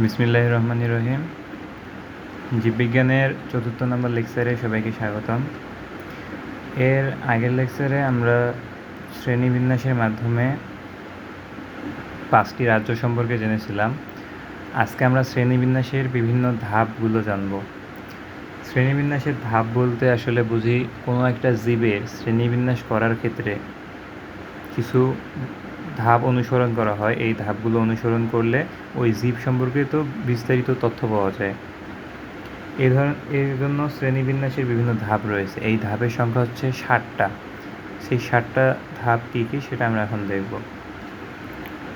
বিসমিল্লাহ রহমান রহিম। জীববিজ্ঞানের চতুর্থ নম্বর লেকচারে সবাইকে স্বাগতম। এর আগের লেকচারে আমরা শ্রেণীবিন্যাসের মাধ্যমে পাঁচটি রাজ্য সম্পর্কে জেনেছিলাম। আজকে আমরা শ্রেণীবিন্যাসের বিভিন্ন ধাপগুলো জানব। শ্রেণীবিন্যাসের ধাপ বলতে আসলে বুঝি কোনো একটা জীবের শ্রেণীবিন্যাস করার ক্ষেত্রে কিছু ধাপ অনুসরণ করা হয়। এই ধাপগুলো অনুসরণ করলে ওই জীব সম্পর্কিত বিস্তারিত তথ্য পাওয়া যায়। এই ধরনের এর জন্য শ্রেণীবিন্যাসের বিভিন্ন ধাপ রয়েছে। এই ধাপের সংখ্যা হচ্ছে ষাটটা। সেই ষাটটা ধাপ কী কী সেটা আমরা এখন দেখব।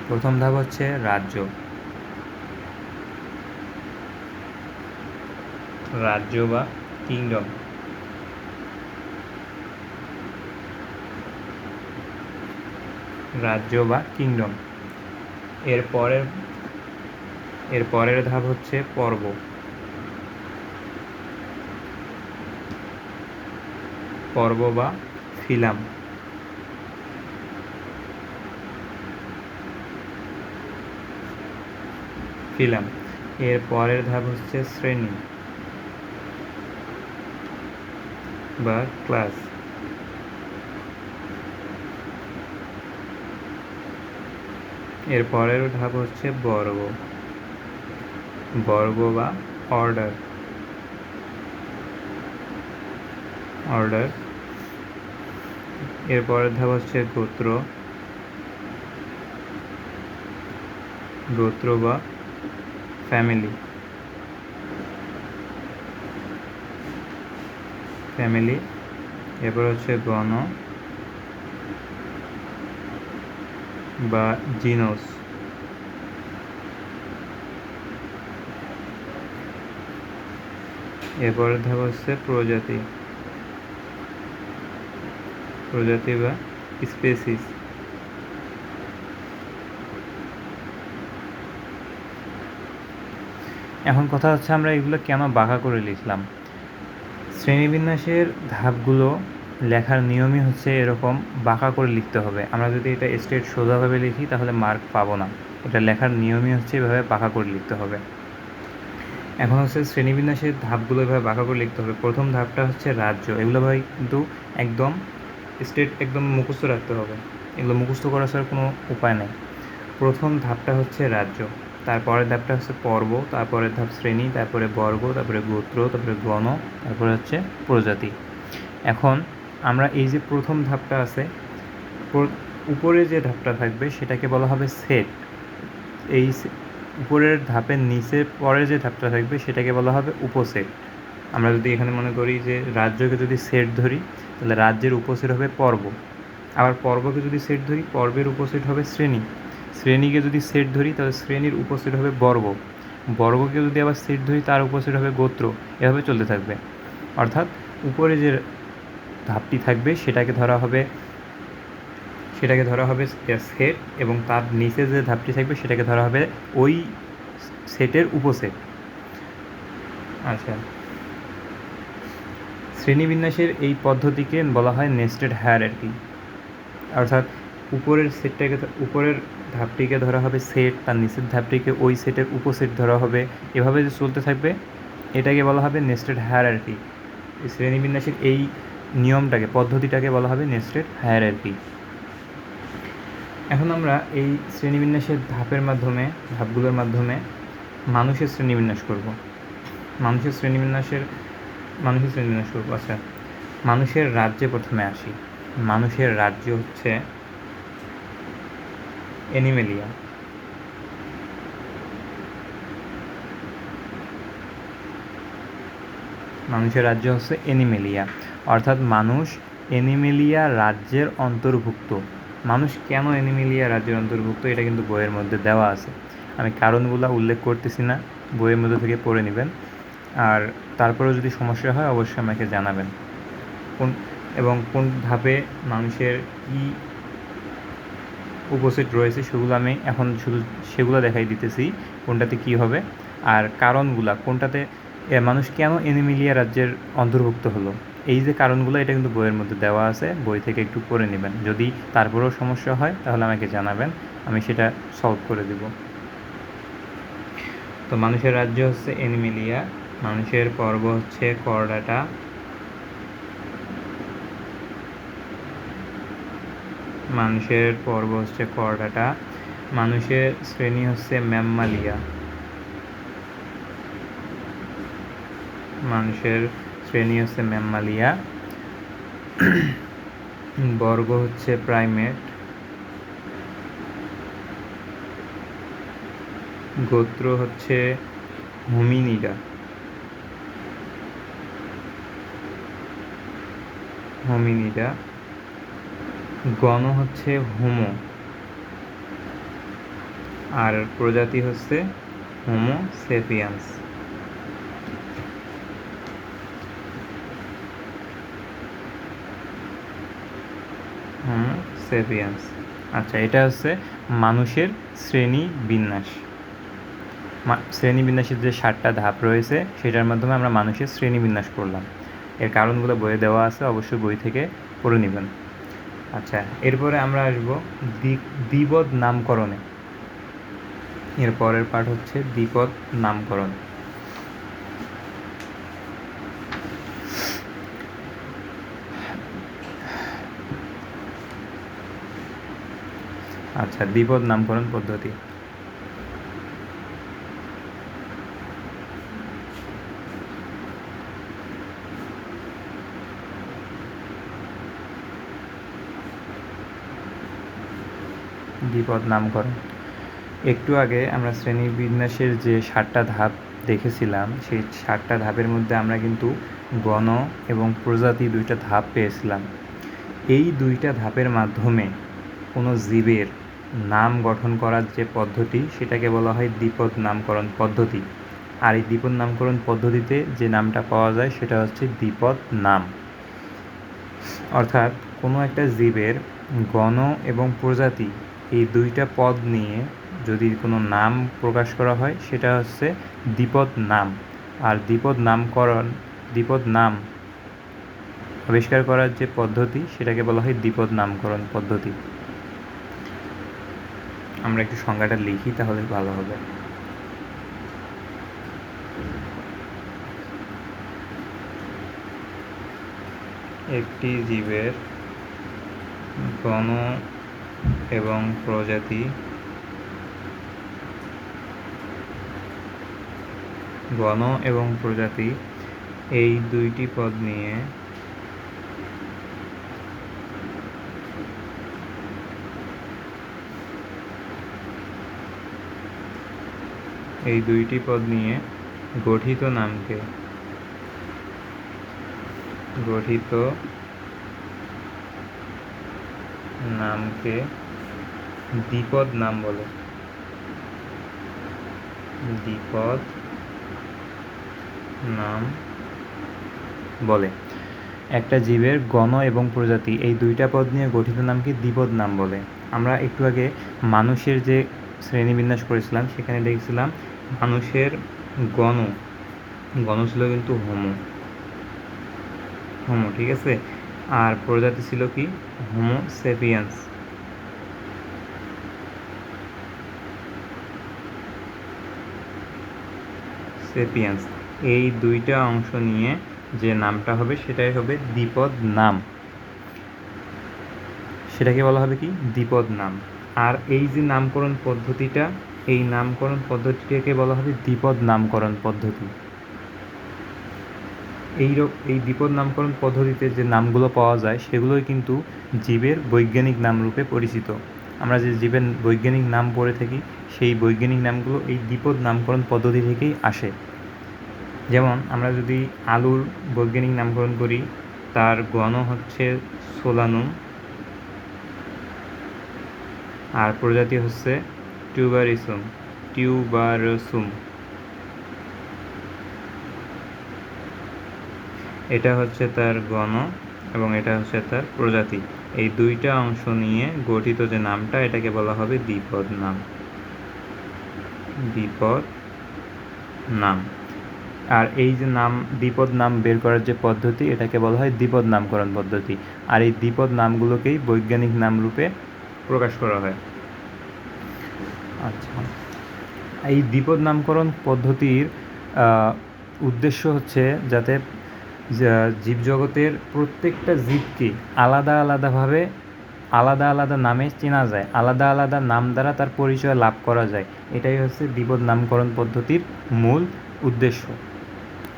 প্রথম ধাপ হচ্ছে রাজ্য। রাজ্য বা কিংডম। রাজ্য বা কিংডম এর পরের এর পরের ধাপ হচ্ছে পর্ব। পর্ব বা ফিলাম। ফিলাম। এর পরের ধাপ হচ্ছে শ্রেণি বা ক্লাস এর পরের ধাপ হচ্ছে বর্গ। বর্গ বা অর্ডার। অর্ডার। এর পরের ধাপ হচ্ছে গোত্র। গোত্র বা ফ্যামিলি। ফ্যামিলি। এরপর হচ্ছে গণ। বা জিনোস এরপরের ধাপ হচ্ছে প্রজাতি। প্রজাতি বা স্পেসিস এখন কথা হচ্ছে আমরা এগুলো কেন বাঁকা করে লিখলাম? শ্রেণীবিন্যাসের ধাপগুলো লেখার নিয়মই হচ্ছে এরকম বাঁকা করে লিখতে হবে। আমরা যদি এটা স্ট্রেট সোজাভাবে লিখি, তাহলে মার্ক পাবো না। এটা লেখার নিয়মই হচ্ছে এভাবে বাঁকা করে লিখতে হবে। এখন হচ্ছে শ্রেণীবিন্যাসের ধাপগুলো এভাবে বাঁকা করে লিখতে হবে। প্রথম ধাপটা হচ্ছে রাজ্য। এগুলো ভাই কিন্তু একদম স্টেট একদম মুখস্থ রাখতে হবে। এগুলো মুখস্থ করা ছাড়া কোনো উপায় নেই। প্রথম ধাপটা হচ্ছে রাজ্য। তারপরের ধাপটা হচ্ছে পর্ব, তারপরের ধাপ শ্রেণি, তারপরে বর্গ, তারপরে গোত্র, তারপরে গণ, তারপরে হচ্ছে প্রজাতি। এখন আমরা এই যে প্রথম ধাপটা আছে, উপরে যে ধাপটা থাকবে সেটাকে বলা হবে সেট এই উপরের ধাপের নিচে পরে যে ধাপটা থাকবে সেটাকে বলা হবে উপসেট। আমরা যদি এখানে মনে করি যে রাজ্যকে যদি সেট ধরি, তাহলে রাজ্যের উপসেট হবে পর্ব। আবার পর্বকে যদি সেট ধরি, পর্বের উপসেট হবে শ্রেণি। শ্রেণীকে যদি সেট ধরি, তাহলে শ্রেণির উপসেট হবে বর্গ। বর্গকে যদি আবার সেট ধরি, তার উপসেট হবে গোত্র। এভাবে চলতে থাকবে। অর্থাৎ উপরে যে ধাপটি থাকবে, সেটাকে ধরা হবে, সেটাকে ধরা হবে সেট এবং তার নিচে যে ধাপটি থাকবে সেটাকে ধরা হবে ওই সেটের উপসেট। আচ্ছা। শ্রেণীবিন্যাসের এই পদ্ধতিকে বলা হয় নেস্টেড কি অর্থাৎ উপরের সেটটাকে উপরের ধাপটিকে ধরা হবে সেট, তার নিচের ধাপটিকে ওই সেটের উপসেট ধরা হবে। এভাবে যে চলতে থাকবে, এটাকে বলা হবে নেস্টেড কি শ্রেণীবিন্যাসের এই নিয়মটাকে, পদ্ধতিটাকে বলা হবে নেস্টেড কি এখন আমরা এই শ্রেণীবিন্যাসের ধাপের মাধ্যমে, ধাপগুলোর মাধ্যমে মানুষের শ্রেণীবিন্যাস করব। মানুষের শ্রেণীবিন্যাসের, মানুষের শ্রেণীবিন্যাস করব আচ্ছা। মানুষের রাজ্যে প্রথমে আসি। মানুষের রাজ্য হচ্ছে এনিমেলিয়া। মানুষের রাজ্য হচ্ছে এনিমেলিয়া। অর্থাৎ মানুষ এনিমেলিয়া রাজ্যের অন্তর্ভুক্ত। মানুষ কেন অ্যানিমেলিয়া রাজ্যের অন্তর্ভুক্ত? এটা কিন্তু বইয়ের মধ্যে দেওয়া আছে। আমি কারণগুলো উল্লেখ করতেছি না, বইয়ের মধ্যে থেকে পড়ে নেবেন। আর তারপরেও যদি সমস্যা হয়, অবশ্যই আমাকে জানাবেন। কোন, এবং কোন ধাপে মানুষের কী উপস্থিত রয়েছে, সেগুলো আমি এখন শুধু সেগুলো দেখাই দিতেছি, কোনটাতে কী হবে। আর কারণগুলা, কোনটাতে মানুষ কেন এনিমিলিয়া রাজ্যের অন্তর্ভুক্ত হলো? এই যে কারণগুলো, এটা কিন্তু বইয়ের মধ্যে দেওয়া আছে। বই থেকে একটু পড়ে নেবেন। যদি তারপরেও সমস্যা হয়, তাহলে আমাকে জানাবেন। আমি সেটা সলভ করে দেব। তো মানুষের রাজ্য হচ্ছে এনিমিলিয়া। মানুষের পর্ব হচ্ছে করডাটা। মানুষের পর্ব হচ্ছে করডাটা। মানুষের শ্রেণি হচ্ছে ম্যাম্মালিয়া। মানুষের শ্রেণি হচ্ছে ম্যাম্মালিয়া। বর্গ হচ্ছে প্রাইমেট। গোত্র হচ্ছে হোমিনিডা। হোমিনিডা। গণ হচ্ছে হোমো। আর প্রজাতি হচ্ছে হোমো সেপিয়ান্স। হোমো সেপিয়ান্স আচ্ছা এটা হচ্ছে মানুষের শ্রেণি বিন্যাস। মা- শ্রেণীবিন্যাসের যে ষাটটা ধাপ রয়েছে, সেটার মাধ্যমে আমরা মানুষের শ্রেণীবিন্যাস করলাম। এর কারণগুলো বইয়ে দেওয়া আছে, অবশ্যই বই থেকে পড়ে নেবেন। আচ্ছা এরপরে আমরা আসব দ্বিপদ নামকরণে। এর পরের পাঠ হচ্ছে দ্বিপদ নামকরণ। আচ্ছা দ্বিপদ নামকরণ পদ্ধতি। দ্বিপদ নামকরণ। একটু আগে আমরা শ্রেণি বিন্যাসের যে ষাটটা ধাপ দেখেছিলাম, সেই ষাটটা ধাপের মধ্যে আমরা কিন্তু গণ এবং প্রজাতি দুইটা ধাপ পেয়েছিলাম। এই দুইটা ধাপের মাধ্যমে কোনো জীবের নাম গঠন করার যে পদ্ধতি, সেটাকে বলা হয় দ্বিপদ নামকরণ পদ্ধতি। আর এই দ্বিপদ নামকরণ পদ্ধতিতে যে নামটা পাওয়া যায়, সেটা হচ্ছে দ্বিপদ নাম। অর্থাৎ কোনো একটা জীবের গণ এবং প্রজাতি এই দুইটা পদ নিয়ে যদি কোনো নাম প্রকাশ করা হয়, সেটা হচ্ছে দ্বিপদ নাম। আর দ্বিপদ নামকরণ, দ্বিপদ নাম আবিষ্কার করার যে পদ্ধতি, সেটাকে বলা হয় দ্বিপদ নামকরণ পদ্ধতি। আমরা একটু সংজ্ঞাটা লিখি তাহলে ভালো হবে। একটি জীবের গণ এবং প্রজাতি গণ এবং প্রজাতি, এই দুইটি পদ নিয়ে এই দুইটি পদ নিয়ে গঠিত নামকে। গঠিত নামকে দ্বিপদ নাম বলে। দ্বিপদ নাম বলে। একটা জীবের গণ এবং প্রজাতি এই দুইটা পদ নিয়ে গঠিত নামকে দ্বিপদ নাম বলে। আমরা একটু আগে মানুষের যে শ্রেণীবিন্যাস করেছিলাম, সেখানে দেখছিলাম মানুষের গণ গণ ছিল কিন্তু হোমো হোমো ঠিক আছে? আর প্রজাতি ছিল কি? হোমো সেপিয়ান্স সেপিয়ান্স এই দুইটা অংশ নিয়ে যে নামটা হবে, সেটাই হবে দ্বিপদ নাম। সেটাকে বলা হবে কি? দ্বিপদ নাম। আর এই যে নামকরণ পদ্ধতিটা এই নামকরণ পদ্ধতিটাকে বলা হবে দ্বিপদ নামকরণ পদ্ধতি। এই এই দ্বিপদ নামকরণ পদ্ধতিতে যে নামগুলো পাওয়া যায়, সেগুলোই কিন্তু জীবের বৈজ্ঞানিক নাম রূপে পরিচিত। আমরা যে জীবের বৈজ্ঞানিক নাম পড়ে থাকি, সেই বৈজ্ঞানিক নামগুলো এই দ্বিপদ নামকরণ পদ্ধতি থেকেই আসে। যেমন, আমরা যদি আলুর বৈজ্ঞানিক নামকরণ করি, তার গণ হচ্ছে সোলানুম, আর প্রজাতি হচ্ছে টিউবারিসুম টিউবারসুম এটা হচ্ছে তার গণ এবং এটা হচ্ছে তার প্রজাতি। এই দুইটা অংশ নিয়ে গঠিত যে নামটা, এটাকে বলা হবে দ্বিপদ নাম। দ্বিপদ নাম। আর এই যে নাম, দ্বিপদ নাম বের করার যে পদ্ধতি, এটাকে বলা হয় দ্বিপদ নামকরণ পদ্ধতি। আর এই দ্বিপদ নামগুলোকেই বৈজ্ঞানিক নাম রূপে প্রকাশ করা হয়। আচ্ছা। এই দ্বিপদ নামকরণ পদ্ধতির উদ্দেশ্য হচ্ছে যাতে জীবজগতের প্রত্যেকটা জীবকে আলাদা আলাদাভাবে, আলাদা আলাদা নামে চেনা যায়, আলাদা আলাদা নাম দ্বারা তার পরিচয় লাভ করা যায়। এটাই হচ্ছে দ্বিপদ নামকরণ পদ্ধতির মূল উদ্দেশ্য।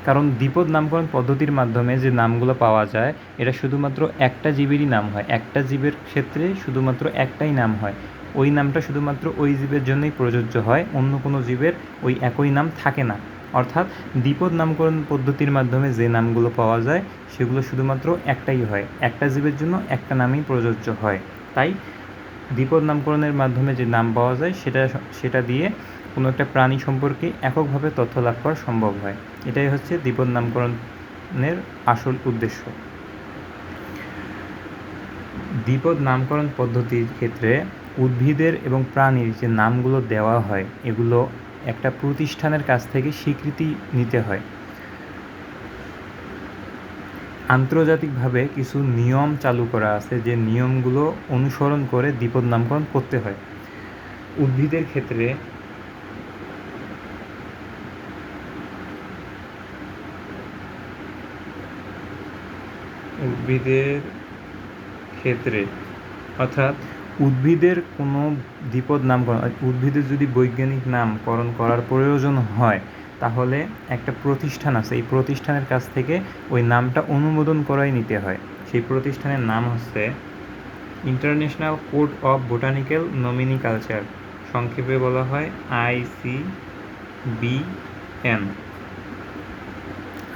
কারণ দ্বিপদ নামকরণ পদ্ধতির মাধ্যমে যে নামগুলো পাওয়া যায়, এটা শুধুমাত্র একটা জীবেরই নাম হয়। একটা জীবের ক্ষেত্রে শুধুমাত্র একটাই নাম হয়। ওই নামটা শুধুমাত্র ওই জীবের জন্যই প্রযোজ্য হয়, অন্য কোনো জীবের ওই একই নাম থাকে না। অর্থাৎ দ্বিপদ নামকরণ পদ্ধতির মাধ্যমে যে নামগুলো পাওয়া যায়, সেগুলো শুধুমাত্র একটাই হয়। একটা জীবের জন্য একটা নামই প্রযোজ্য হয়। তাই দ্বিপদ নামকরণের মাধ্যমে যে নাম পাওয়া যায়, সেটা সেটা দিয়ে কোনো একটা প্রাণী সম্পর্কে এককভাবে তথ্য লাভ করা সম্ভব হয়। এটাই হচ্ছে দ্বিপদ নামকরণের আসল উদ্দেশ্য। দ্বিপদ নামকরণ পদ্ধতির ক্ষেত্রে উদ্ভিদের এবং প্রাণীর যে নামগুলো দেওয়া হয়, এগুলো একটা প্রতিষ্ঠানের কাছ থেকে স্বীকৃতি নিতে হয়। আন্তর্জাতিকভাবে কিছু নিয়ম চালু করা আছে, যে নিয়মগুলো অনুসরণ করে দ্বিপদ নামকরণ করতে হয়। উদ্ভিদের ক্ষেত্রে উদ্ভিদের ক্ষেত্রে, অর্থাৎ উদ্ভিদের কোনো দ্বিপদ নামকরণ উদ্ভিদের যদি বৈজ্ঞানিক নামকরণ করার প্রয়োজন হয়, তাহলে একটা প্রতিষ্ঠান আছে। এই প্রতিষ্ঠানের কাছ থেকে ওই নামটা অনুমোদন করাই নিতে হয়। সেই প্রতিষ্ঠানের নাম হচ্ছে international code of botanical nomenclature, সংক্ষেপে বলা হয় আইসি বিএন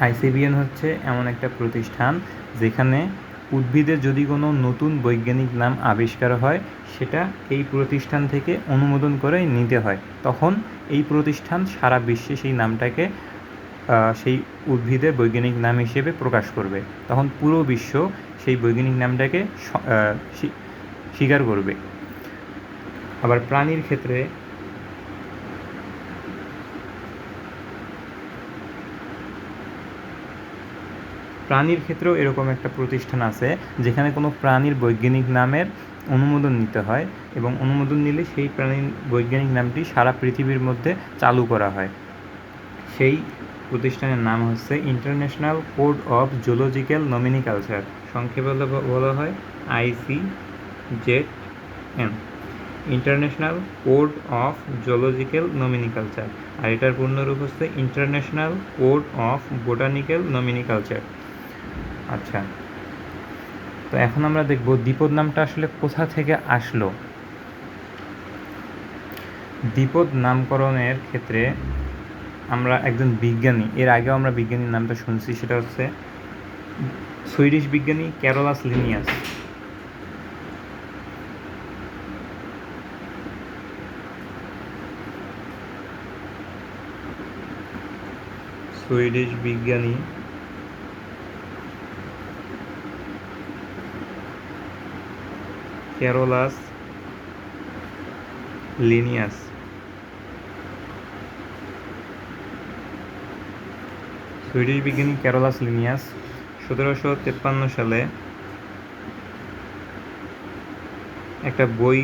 আইসিবিএন হচ্ছে এমন একটা প্রতিষ্ঠান যেখানে উদ্ভিদের যদি কোনো নতুন বৈজ্ঞানিক নাম আবিষ্কার হয়, সেটা এই প্রতিষ্ঠান থেকে অনুমোদন করে নিতে হয়। তখন এই প্রতিষ্ঠান সারা বিশ্বে সেই নামটাকে সেই উদ্ভিদের বৈজ্ঞানিক নাম হিসেবে প্রকাশ করবে। তখন পুরো বিশ্ব সেই বৈজ্ঞানিক নামটাকে স্বীকার করবে। আবার প্রাণীর ক্ষেত্রে প্রাণীর ক্ষেত্রেও এরকম একটা প্রতিষ্ঠান আছে, যেখানে কোনো প্রাণীর বৈজ্ঞানিক নামের অনুমোদন নিতে হয় এবং অনুমোদন নিলে সেই প্রাণীর বৈজ্ঞানিক নামটি সারা পৃথিবীর মধ্যে চালু করা হয়। সেই প্রতিষ্ঠানের নাম হচ্ছে international code of zoological nomenclature, সংক্ষেপে বলা- হয় ICZN. International code of zoological nomenclature, আর এটার পূর্ণরূপ হচ্ছে international code of botanical nomenclature. আচ্ছা। তো এখন আমরা দেখব দ্বিপদ নামটা আসলে কোথা থেকে আসলো? দ্বিপদ নামকরণের ক্ষেত্রে আমরা একজন বিজ্ঞানী, এর আগেও আমরা বিজ্ঞানীর নামটা শুনছি, সেটা হচ্ছে সুইডিশ বিজ্ঞানী ক্যারোলাস লিনিয়াস। সুইডিশ বিজ্ঞানী ক্যারোলাস লিনিয়াস সুইডিশ বিজ্ঞানী ক্যারোলাস লিনিয়াস সতেরোশো তেপ্পান্ন সালে একটা বই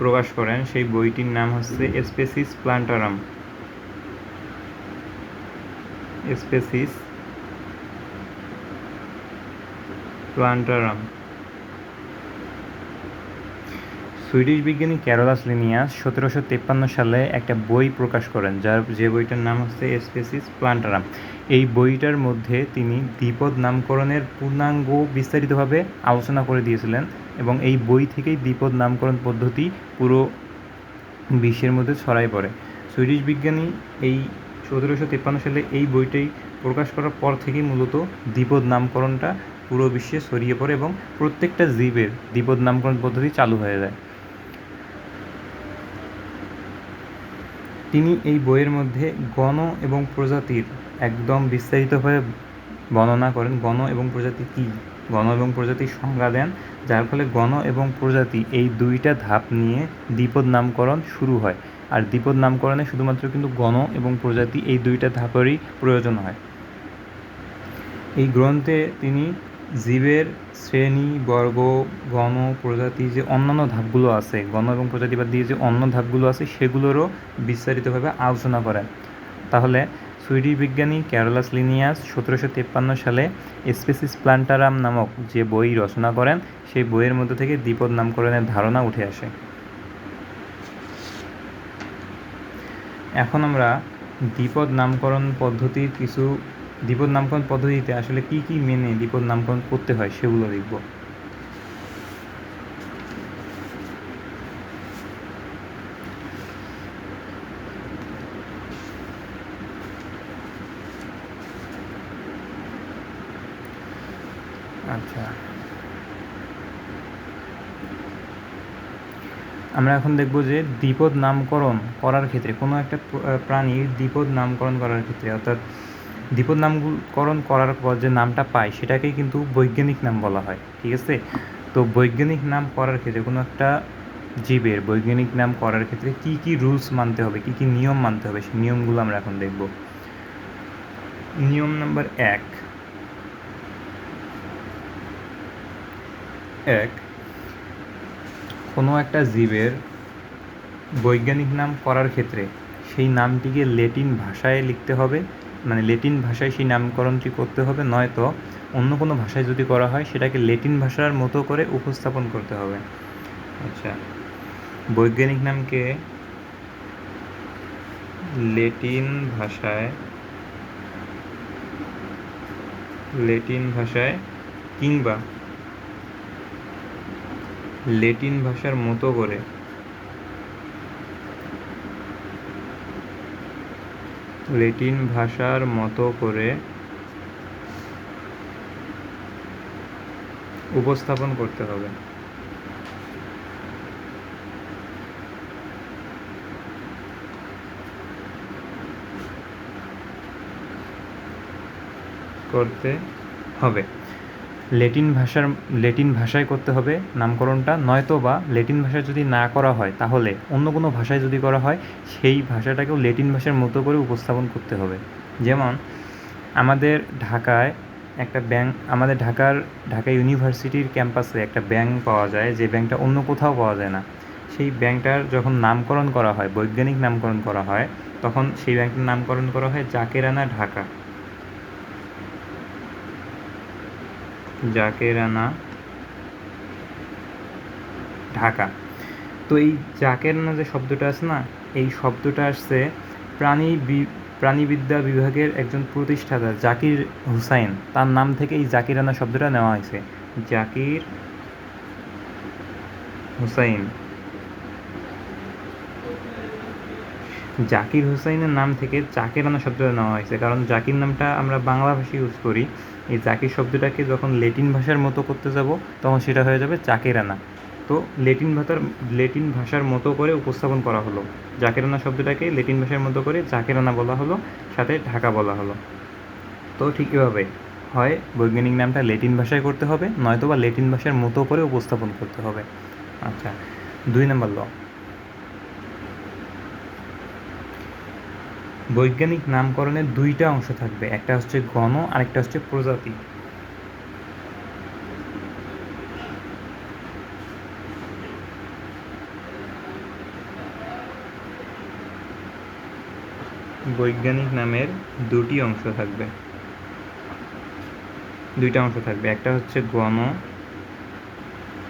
প্রকাশ করেন। সেই বইটির নাম হচ্ছে Species Plantarum Species Plantarum Swedish বিজ্ঞানী ক্যারোলাস লিনিয়াস সতেরোশো তেপ্পান্ন সালে একটা বই প্রকাশ করেন, যার, যে বইটার নাম হচ্ছে স্পেসিস প্লান্টারাম এই বইটার মধ্যে তিনি দ্বিপদ নামকরণের পূর্ণাঙ্গ বিস্তারিতভাবে আলোচনা করে দিয়েছিলেন এবং এই বই থেকেই দ্বিপদ নামকরণ পদ্ধতি পুরো বিশ্বের মধ্যে ছড়াই পড়ে। সুইডিশ বিজ্ঞানী এই সতেরোশো তেপ্পান্ন সালে এই বইটাই প্রকাশ করার পর থেকেই মূলত দ্বিপদ নামকরণটা পুরো বিশ্বে ছড়িয়ে পড়ে এবং প্রত্যেকটা জীবের দ্বিপদ নামকরণ পদ্ধতি চালু হয়ে যায়। তিনি এই বইয়ের মধ্যে গণ এবং প্রজাতির একদম বিস্তারিতভাবে বর্ণনা করেন। গণ এবং প্রজাতি কী? গণ এবং প্রজাতির সংজ্ঞা দেন, যার ফলে গণ এবং প্রজাতি এই দুইটা ধাপ নিয়ে দ্বিপদ নামকরণ শুরু হয়। আর দ্বিপদ নামকরণে শুধুমাত্র কিন্তু গণ এবং প্রজাতি এই দুইটা ধাপেরই প্রয়োজন হয়। এই গ্রন্থে তিনি জীবের শ্রেণি, বর্গ, গণ প্রজাতি যে অন্যান্য ধাপগুলো আছে, গণ এবং প্রজাতি বাদ দিয়ে যে অন্য ধাপগুলো আছে, সেগুলোরও বিস্তারিতভাবে আলোচনা করেন। তাহলে সুইডিশ বিজ্ঞানী ক্যারোলাস লিনিয়াস সতেরোশো তেপ্পান্ন সালে স্পেসিস প্লান্টারাম নামক যে বই রচনা করেন, সেই বইয়ের মধ্যে থেকে দ্বিপদ নামকরণের ধারণা উঠে আসে। এখন আমরা দ্বিপদ নামকরণ পদ্ধতির কিছু দ্বিপদ নামকরণ পদ্ধতিতে আসলে কি কি মেনে দ্বিপদ নামকরণ করতে হয় সেগুলো দেখব। আচ্ছা। আমরা এখন দেখব যে দ্বিপদ নামকরণ করার ক্ষেত্রে কোনো একটা প্রাণীর দ্বিপদ নামকরণ করার ক্ষেত্রে, অর্থাৎ দ্বিপদ নামকরণ করার পর যে নামটা পায়, সেটাকেই কিন্তু বৈজ্ঞানিক নাম বলা হয়, ঠিক আছে? তো বৈজ্ঞানিক নাম করার ক্ষেত্রে কোনো একটা জীবের বৈজ্ঞানিক নাম করার ক্ষেত্রে কি কি রুলস মানতে হবে, কি কি নিয়ম মানতে হবে, সেই নিয়মগুলো আমরা এখন দেখব। নিয়ম নাম্বার এক। এক, কোনো একটা জীবের বৈজ্ঞানিক নাম করার ক্ষেত্রে সেই নামটিকে লেটিন ভাষায় লিখতে হবে মানে লেটিন ভাষায় সেই নামকরণটি করতে হবে, নয়তো অন্য কোনো ভাষায় যদি করা হয়, সেটাকে লেটিন ভাষার মতো করে উপস্থাপন করতে হবে। আচ্ছা বৈজ্ঞানিক নামকে লেটিন ভাষায় লেটিন ভাষায় কিংবা লেটিন ভাষার মতো করে লেটিন ভাষার মতো করে উপস্থাপন করতে হবে। করতে হবে। লেটিন ভাষার, লেটিন ভাষায় করতে হবে নামকরণটা। নয়তো বা লেটিন ভাষায় যদি না করা হয়, তাহলে অন্য কোনো ভাষায় যদি করা হয়, সেই ভাষাটাকেও লেটিন ভাষার মতো করে উপস্থাপন করতে হবে। যেমন, আমাদের ঢাকায় একটা ব্যাংক আমাদের ঢাকার, ঢাকা ইউনিভার্সিটির ক্যাম্পাসে একটা ব্যাংক পাওয়া যায়, যে ব্যাংকটা অন্য কোথাও পাওয়া যায় না। সেই ব্যাংকটার যখন নামকরণ করা হয়, বৈজ্ঞানিক নামকরণ করা হয়, তখন সেই ব্যাংকটার নামকরণ করা হয় জাকেরানা ঢাকা। জাকেরানা ঢাকা। তো এই জাকেরানা যে শব্দটা আছে না, এই শব্দটা আসছে প্রাণী প্রাণীবিদ্যা বিভাগের একজন প্রতিষ্ঠাতা জাকির হুসাইন। তার নাম থেকে এই জাকিরানা শব্দটা নেওয়া হয়েছে। জাকির হুসাইন। জাকির হুসাইনের নাম থেকে জাকিরানা শব্দটা নেওয়া হয়েছে। কারণ জাকির নামটা আমরা বাংলা ভাষায় ইউজ করি। এই জাকির শব্দটাকে যখন লেটিন ভাষার মতো করতে যাব, তখন সেটা হয়ে যাবে জাকেরানা তো লেটিন ভাষার লেটিন ভাষার মতো করে উপস্থাপন করা হলো। জাকেরানা শব্দটাকে লেটিন ভাষার মতো করে জাকেরানা বলা হলো, সাথে ঢাকা বলা হলো। তো ঠিক এভাবে হয়, বৈজ্ঞানিক নামটা লেটিন ভাষায় করতে হবে নয়তো বা লেটিন ভাষার মতো করে উপস্থাপন করতে হবে। আচ্ছা দুই নম্বর ল। বৈজ্ঞানিক নামকরণের দুইটা অংশ থাকবে, একটা হচ্ছে গণ আর একটা হচ্ছে প্রজাতি। বৈজ্ঞানিক নামের দুটি অংশ থাকবে। দুইটা অংশ থাকবে, একটা হচ্ছে গণ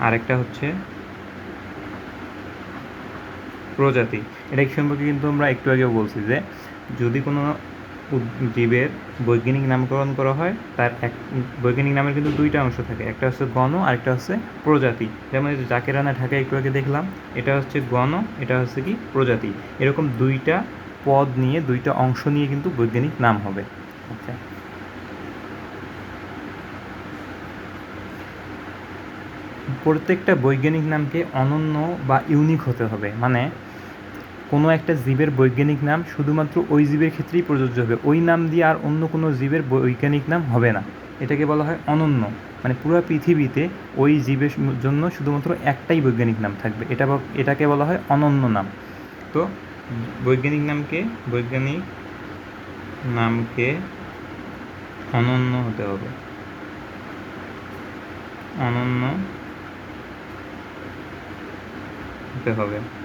আরেকটা হচ্ছে প্রজাতি। এটা সম্পর্কে কিন্তু আমরা একটু আগেও বলছি যে যদি কোনো জীবের বৈজ্ঞানিক নামকরণ করা হয়, তার এক, বৈজ্ঞানিক নামের কিন্তু দুইটা অংশ থাকে। একটা হচ্ছে গণ আর একটা হচ্ছে প্রজাতি। যেমন জাকেরানা ঢাকা একটু আগে দেখলাম, এটা হচ্ছে গণ, এটা হচ্ছে কি প্রজাতি। এরকম দুইটা পদ নিয়ে, দুইটা অংশ নিয়ে কিন্তু বৈজ্ঞানিক নাম হবে। আচ্ছা। প্রত্যেকটা বৈজ্ঞানিক নামকে অনন্য বা ইউনিক হতে হবে। মানে কোনো একটা জীবের বৈজ্ঞানিক নাম শুধুমাত্র ওই জীবের ক্ষেত্রেই প্রযোজ্য হবে। ওই নাম দিয়ে আর অন্য কোনো জীবের বৈজ্ঞানিক নাম হবে না। এটাকে বলা হয় অনন্য। মানে পুরো পৃথিবীতে ওই জীবের জন্য শুধুমাত্র একটাই বৈজ্ঞানিক নাম থাকবে। এটা এটাকে বলা হয় অনন্য নাম। তো বৈজ্ঞানিক নামকে বৈজ্ঞানিক নামকে অনন্য হতে হবে। অনন্য হতে হবে।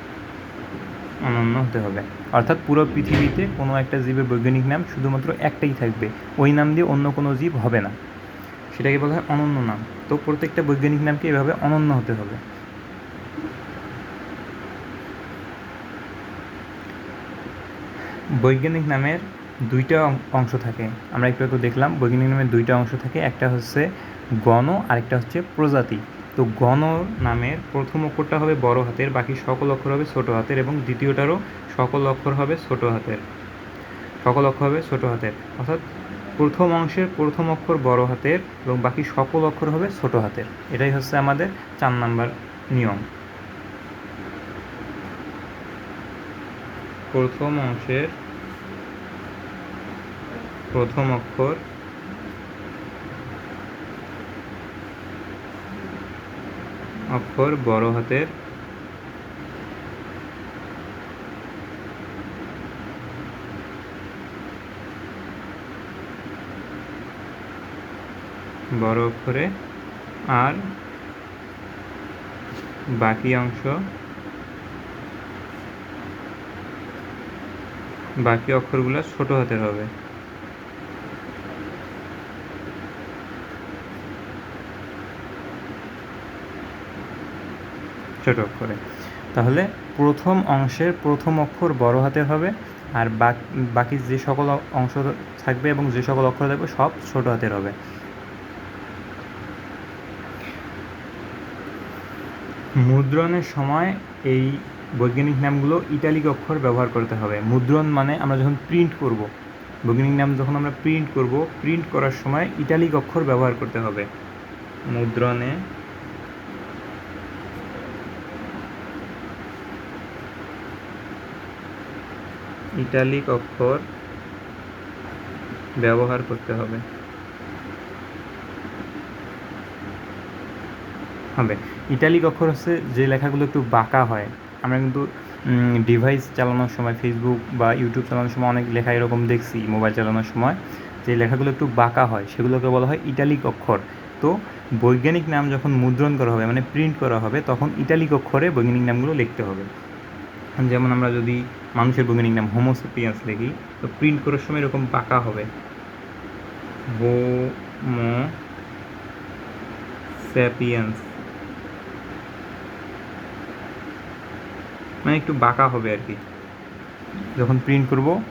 অনন্য হতে হবে। অর্থাৎ পুরো পৃথিবীতে কোনো একটা জীবের বৈজ্ঞানিক নাম শুধুমাত্র একটাই থাকবে। ওই নাম দিয়ে অন্য কোনো জীব হবে না। সেটাকে বলা হয় অনন্য নাম। তো প্রত্যেকটা বৈজ্ঞানিক নামকে এভাবে অনন্য হতে হবে। বৈজ্ঞানিক নামের দুইটা অংশ থাকে। আমরা একটু একটু দেখলাম, বৈজ্ঞানিক নামের দুইটা অংশ থাকে। একটা হচ্ছে গণ, আরেকটা হচ্ছে প্রজাতি। তো গণ নামের প্রথম অক্ষরটা হবে বড় হাতের, বাকি সকল অক্ষর হবে ছোট হাতের এবং দ্বিতীয়টারও সকল অক্ষর হবে ছোট হাতের। সকল অক্ষর হবে ছোট হাতের। অর্থাৎ প্রথম অংশের প্রথম অক্ষর বড় হাতের এবং বাকি সকল অক্ষর হবে ছোট হাতের। এটাই হচ্ছে আমাদের চার নাম্বার নিয়ম। প্রথম অংশের প্রথম অক্ষর অক্ষর বড় হাতের। বড় অক্ষরে আর। বাকি অংশ। বাকি অক্ষরগুলো ছোট হাতের হবে। ছোট অক্ষরে। তাহলে প্রথম অংশের প্রথম অক্ষর বড় হাতের হবে আর বাক- যে সকল অংশ থাকবে এবং যে সকল অক্ষর থাকবে সব ছোট হাতের হবে। মুদ্রণের সময় এই বৈজ্ঞানিক নামগুলো ইটালিক অক্ষর ব্যবহার করতে হবে। মুদ্রণ মানে আমরা যখন প্রিন্ট করব, বৈজ্ঞানিক নাম যখন আমরা প্রিন্ট করব প্রিন্ট করার সময় ইটালিক অক্ষর ব্যবহার করতে হবে। মুদ্রণে ইটালিক অক্ষর ব্যবহার করতে হবে। হবে। ইটালিক অক্ষর হচ্ছে যে লেখাগুলো একটু বাঁকা হয়। আমরা কিন্তু ডিভাইস চালানোর সময় ফেসবুক বা ইউটিউব চালানোর সময় অনেক লেখা এরকম দেখছি মোবাইল চালানোর সময়। যে লেখাগুলো একটু বাঁকা হয়, সেগুলোকে বলা হয় ইটালিক অক্ষর তো বৈজ্ঞানিক নাম যখন মুদ্রণ করা হবে মানে প্রিন্ট করা হবে, তখন ইটালিক অক্ষরে বৈজ্ঞানিক নামগুলো লিখতে হবে। যেমন আমরা যদি মানুষের বৈজ্ঞানিক নাম হোমোসেপিয়ান্স লিখি তো প্রিন্ট করার সময় এরকম বাঁকা হবে। হোমো স্যাপিয়েন্স মানে একটু বাঁকা হবে আর কি। যখন প্রিন্ট করব,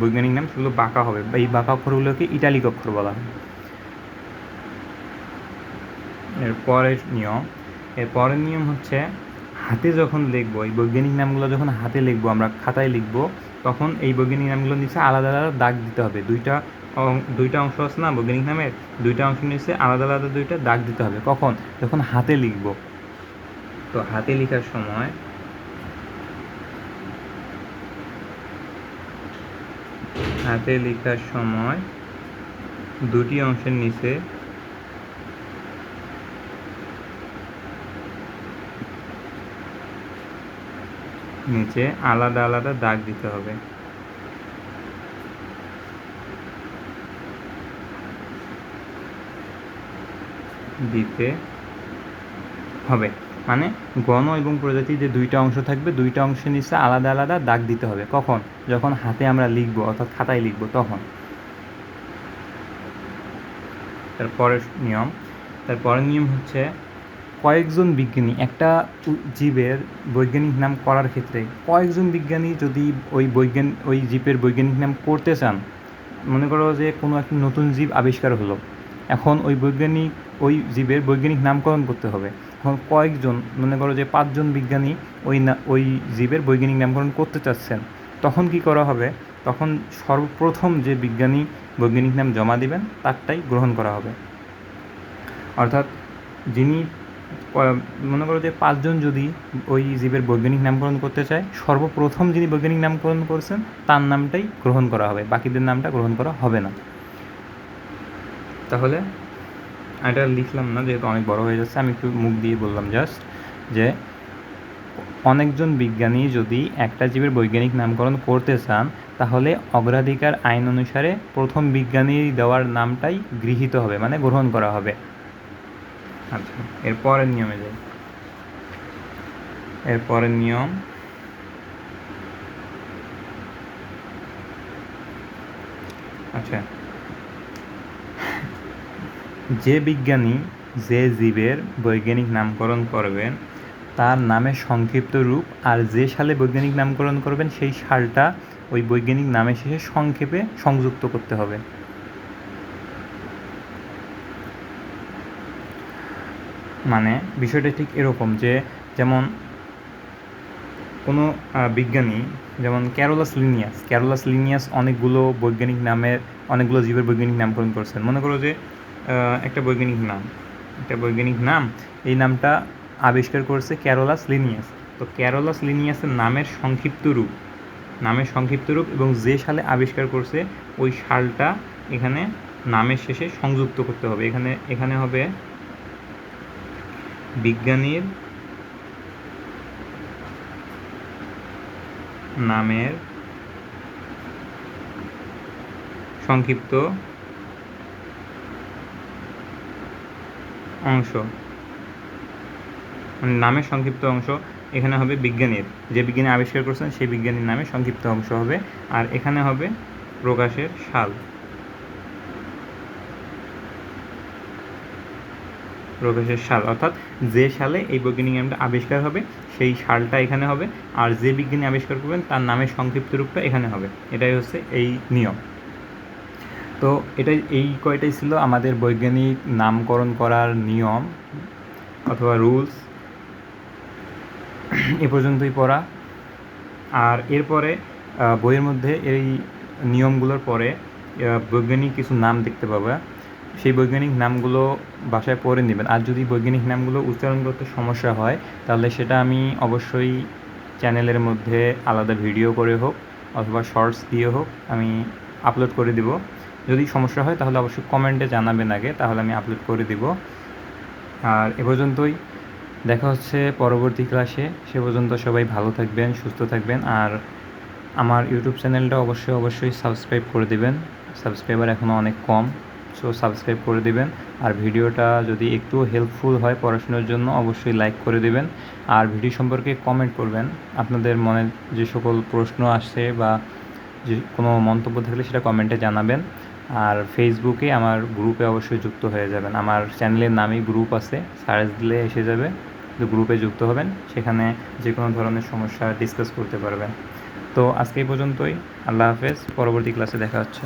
বৈজ্ঞানিক নাম সেগুলো বাঁকা হবে। বা এই বাঁকা অক্ষরগুলোকে ইটালিক অক্ষর বলা হয়। এর পরের নিয়ম। এর পরের নিয়ম হচ্ছে হাতে যখন লিখব, এই বৈজ্ঞানিক নামগুলো যখন হাতে লিখব, আমরা খাতায় লিখব, তখন এই বৈজ্ঞানিক নামগুলোর নিচে আলাদা আলাদা দাগ দিতে হবে। দুইটা দুইটা অংশ আছে না বৈজ্ঞানিক নামের, দুইটা অংশ নিচে আলাদা আলাদা দুইটা দাগ দিতে হবে। কখন? যখন হাতে লিখব। তো হাতে লেখার সময় হাতে লেখার সময় দুটি অংশের নিচে নিচে আলাদা আলাদা দাগ দিতে হবে। দিতে হবে। মানে গণ এবং প্রজাতি যে দুইটা অংশ থাকবে, দুইটা অংশের নিচে আলাদা আলাদা দাগ দিতে হবে। কখন? যখন হাতে আমরা লিখব, অর্থাৎ খাতায় লিখব, তখন। তারপরের নিয়ম। তারপরের নিয়ম হচ্ছে কয়েকজন বিজ্ঞানী, একটা জীবের বৈজ্ঞানিক নাম করার ক্ষেত্রে, কয়েকজন বিজ্ঞানী যদি ওই বৈজ্ঞান, ওই জীবের বৈজ্ঞানিক নাম করতে চান, মনে করো যে কোনো একটা নতুন জীব আবিষ্কার হলো, এখন ওই বৈজ্ঞানিক, ওই জীবের বৈজ্ঞানিক নামকরণ করতে হবে। এখন কয়েকজন, মনে করো যে পাঁচজন বিজ্ঞানী ওই না, ওই জীবের বৈজ্ঞানিক নামকরণ করতে চাচ্ছেন, তখন কি করা হবে? তখন সর্বপ্রথম যে বিজ্ঞানী বৈজ্ঞানিক নাম জমা দিবেন, তারটাই গ্রহণ করা হবে। অর্থাৎ যিনি মনে করো যে পাঁচজন যদি ওই জীবের বৈজ্ঞানিক নামকরণ করতে চায়, সর্বপ্রথম যিনি বৈজ্ঞানিক নামকরণ করছেন, তার নামটাই গ্রহণ করা হবে, বাকিদের নামটা গ্রহণ করা হবে না। তাহলে এটা লিখলাম না, যেহেতু অনেক বড় হয়ে যাচ্ছে, আমি একটু মুখ দিয়ে বললাম জাস্ট যে, অনেকজন বিজ্ঞানী যদি একটা জীবের বৈজ্ঞানিক নামকরণ করতে চান, তাহলে অগ্রাধিকার আইন অনুসারে প্রথম বিজ্ঞানী দেওয়ার নামটাই গৃহীত হবে মানে গ্রহণ করা হবে। আচ্ছা এর পরের নিয়মে যাই। এর পরের নিয়ম আচ্ছা যে বিজ্ঞানী যে জীবের বৈজ্ঞানিক নামকরণ করবেন, তার নামের সংক্ষিপ্ত রূপ আর যে সালে বৈজ্ঞানিক নামকরণ করবেন, সেই সালটা ওই বৈজ্ঞানিক নামের শেষে সংক্ষেপে সংযুক্ত করতে হবে। মানে বিষয়টা ঠিক এরকম যে যেমন কোনো বিজ্ঞানী যেমন ক্যারোলাস লিনিয়াস ক্যারোলাস লিনিয়াস অনেকগুলো বৈজ্ঞানিক নামের, অনেকগুলো জীবের বৈজ্ঞানিক নামকরণ করছেন। মনে করো যে একটা বৈজ্ঞানিক নাম, একটা বৈজ্ঞানিক নাম, এই নামটা আবিষ্কার করছে ক্যারোলাস লিনিয়াস তো ক্যারোলাস লিনিয়াসের নামের সংক্ষিপ্ত রূপ, নামের সংক্ষিপ্ত রূপ এবং যে সালে আবিষ্কার করছে, ওই সালটা এখানে নামের শেষে সংযুক্ত করতে হবে। এখানে এখানে হবে বিজ্ঞানীর নামের সংক্ষিপ্ত অংশ। মানে নামের সংক্ষিপ্ত অংশ এখানে হবে বিজ্ঞানীর। যে বিজ্ঞানী আবিষ্কার করছেন, সেই বিজ্ঞানীর নামে সংক্ষিপ্ত অংশ হবে। আর এখানে হবে প্রকাশের সাল। প্রকাশের সাল অর্থাৎ যে সালে এই বৈজ্ঞানিক নামটা আবিষ্কার হবে, সেই সালটা এখানে হবে, আর যে বিজ্ঞানী আবিষ্কার করবেন, তার নামের সংক্ষিপ্ত রূপটা এখানে হবে। এটাই হচ্ছে এই নিয়ম। তো এটাই, এই কয়টাই ছিল আমাদের বৈজ্ঞানিক নামকরণ করার নিয়ম অথবা রুলস। এ পর্যন্তই পড়া। আর এরপরে বইয়ের মধ্যে এই নিয়মগুলোর পরে বৈজ্ঞানিক কিছু নাম দেখতে পাবে। সেই বৈজ্ঞানিক নামগুলো বাসায় পড়ে নেবেন। আর যদি বৈজ্ঞানিক নামগুলো উচ্চারণ করতে সমস্যা হয়, তাহলে সেটা আমি অবশ্যই চ্যানেলের মধ্যে আলাদা ভিডিও করে হোক অথবা শর্টস দিয়ে হোক আমি আপলোড করে দিব। যদি সমস্যা হয়, তাহলে অবশ্যই কমেন্টে জানাবেন আগে, তাহলে আমি আপলোড করে দিব। আর এ পর্যন্তই। দেখা হচ্ছে পরবর্তী ক্লাসে। সে পর্যন্ত সবাই ভালো থাকবেন, সুস্থ থাকবেন। আর আমার ইউটিউব চ্যানেলটা অবশ্যই অবশ্যই সাবস্ক্রাইব করে দেবেন। সাবস্ক্রাইবার এখনও অনেক কম। সো সাবস্ক্রাইব করে দিবেন। আর ভিডিওটা যদি একটু হেল্পফুল হয় পড়াশোনার জন্য, অবশ্যই লাইক করে দিবেন। আর ভিডিও সম্পর্কে কমেন্ট করবেন। আপনাদের মনে যে সকল প্রশ্ন আসছে বা যে কোনো মন্তব্য থাকলে সেটা কমেন্টে জানাবেন। আর ফেসবুকে আমার গ্রুপে অবশ্যই যুক্ত হয়ে যাবেন। আমার চ্যানেলের নামেই গ্রুপ আছে, সার্চ দিলে এসে যাবে। গ্রুপে যুক্ত হবেন। সেখানে যে কোনো ধরনের সমস্যা ডিসকাস করতে পারবেন। তো আজকে এই পর্যন্তই। আল্লাহ হাফেজ। পরবর্তী ক্লাসে দেখা হচ্ছে।